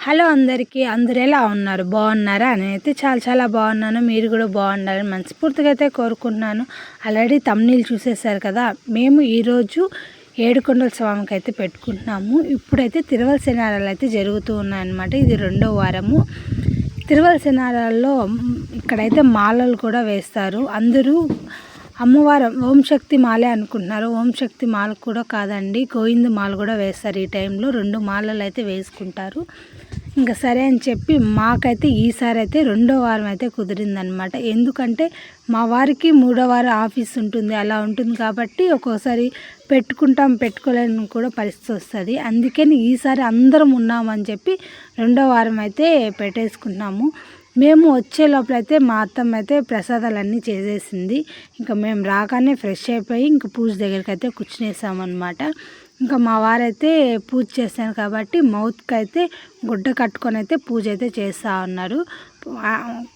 Hello అందరికీ అందరు ఎలా ఉన్నారు? బాగున్నారా? నేనైతే చాలా చాలా బాగున్నాను. మీరు కూడా బాగుండాలని మనస్ఫూర్తిగా అయితే కోరుకుంటున్నాను. ఆల్రెడీ తమ్నీళ్ళు చూసేసారు కదా మేము ఈరోజు ఏడుకొండల స్వామికి అయితే పెట్టుకుంటున్నాము. ఇప్పుడైతే తిరువల శనారాలు అయితే జరుగుతూ ఉన్నాయన్నమాట. ఇది రెండో వారము. తిరువల శనారాల్లో ఇక్కడైతే మాలలు కూడా వేస్తారు. అందరూ అమ్మవారు ఓం శక్తి మాలే అనుకుంటున్నారు. ఓం శక్తి మాల కూడా కాదండి. గోవింద మాల కూడా వేస్తారు ఈ టైంలో. రెండు మాలలు అయితే వేసుకుంటారు. ఇంకా సరే అని చెప్పి మాకైతే ఈసారి అయితే రెండో వారం అయితే కుదిరిందనమాట ఎందుకంటే మా వారికి మూడో వారం ఆఫీస్ ఉంటుంది. అలా ఉంటుంది కాబట్టి ఒక్కోసారి పెట్టుకుంటాం పెట్టుకోలేని కూడా పరిస్థితి వస్తుంది. అందుకని ఈసారి అందరం ఉన్నామని చెప్పి రెండో వారం అయితే పెట్టేసుకున్నాము. మేము వచ్చే లోపలైతే మా అత్తమ్మ అయితే ప్రసాదాలన్నీ చేసేసింది. ఇంకా మేము రాగానే ఫ్రెష్ అయిపోయి ఇంకా పూజ దగ్గరికి అయితే కూర్చునేసామన్నమాట. ఇంకా మా వారైతే పూజ చేశాను కాబట్టి మౌత్కి అయితే గుడ్డ కట్టుకొని అయితే పూజ అయితే చేస్తూ ఉన్నారు.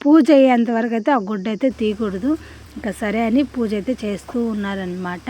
పూజ అయ్యేంత వరకు అయితే ఆ గుడ్డ అయితే తీయకూడదు. ఇంకా సరే అని పూజ అయితే చేస్తూ ఉన్నారనమాట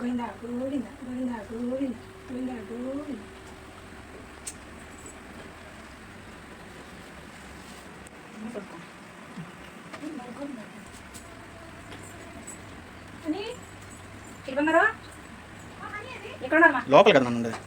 గోవింద గోవింద గోవింద గోవింద గోవింద గోవింద లోపల కదా నన్ను ఉండేది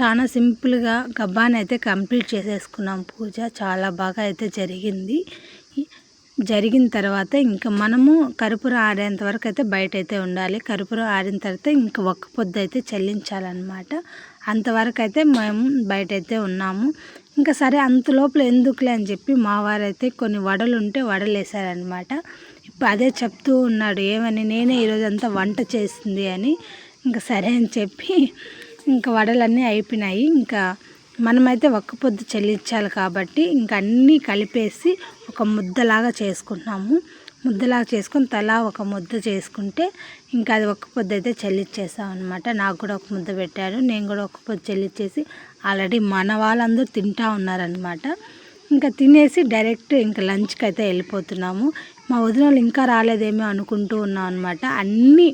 చాలా సింపుల్గా గబ్బాని అయితే కంప్లీట్ చేసేసుకున్నాం పూజ. చాలా బాగా అయితే జరిగింది. జరిగిన తర్వాత ఇంకా మనము కర్పూరం ఆడేంత వరకు అయితే బయట అయితే ఉండాలి. కర్పూరం ఆడిన తర్వాత ఇంకా ఒక్క పొద్దు అయితే చెల్లించాలన్నమాట. అంతవరకు అయితే మేము బయట అయితే ఉన్నాము. ఇంకా సరే అంత లోపల ఎందుకులే అని చెప్పి మా వారైతే కొన్ని వడలు ఉంటే వడలు ఇప్పుడు అదే చెప్తూ ఉన్నాడు ఏమని నేనే ఈరోజు అంతా వంట చేసింది అని. ఇంకా సరే అని చెప్పి ఇంకా వడలన్నీ అయిపోయినాయి. ఇంకా మనమైతే ఒక్క పొద్దు చెల్లించాలి కాబట్టి ఇంకా అన్నీ కలిపేసి ఒక ముద్దలాగా చేసుకుంటున్నాము. ముద్దలాగా చేసుకొని తలా ఒక ముద్ద చేసుకుంటే ఇంకా అది ఒక్క పొద్దు అయితే చెల్లించేసాం అనమాట నాకు కూడా ఒక ముద్ద పెట్టారు. నేను కూడా ఒక పొద్దు చెల్లించేసి ఆల్రెడీ మన వాళ్ళందరూ తింటా ఉన్నారనమాట ఇంకా తినేసి డైరెక్ట్ ఇంకా లంచ్కి అయితే వెళ్ళిపోతున్నాము. మా వదిన ఇంకా రాలేదేమో అనుకుంటూ ఉన్నాం అనమాట అన్నీ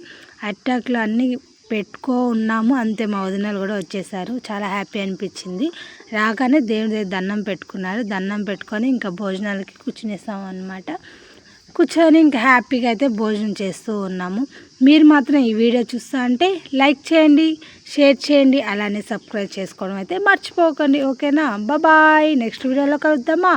అట్టాక్లు అన్నీ పెట్టుకో ఉన్నాము అంతే మా వదినలు కూడా వచ్చేసారు. చాలా హ్యాపీ అనిపించింది. రాగానే దేవుడి దగ్గర దండం పెట్టుకున్నారు. దండం పెట్టుకొని ఇంకా భోజనాలకి కూర్చునేసాము అనమాట కూర్చొని ఇంకా హ్యాపీగా అయితే భోజనం చేస్తూ ఉన్నాము. మీరు మాత్రం ఈ వీడియో చూస్తా అంటే లైక్ చేయండి షేర్ చేయండి అలానే సబ్స్క్రైబ్ చేసుకోవడం అయితే మర్చిపోకండి. ఓకేనా? బాయ్. నెక్స్ట్ వీడియోలో కలుద్దామా?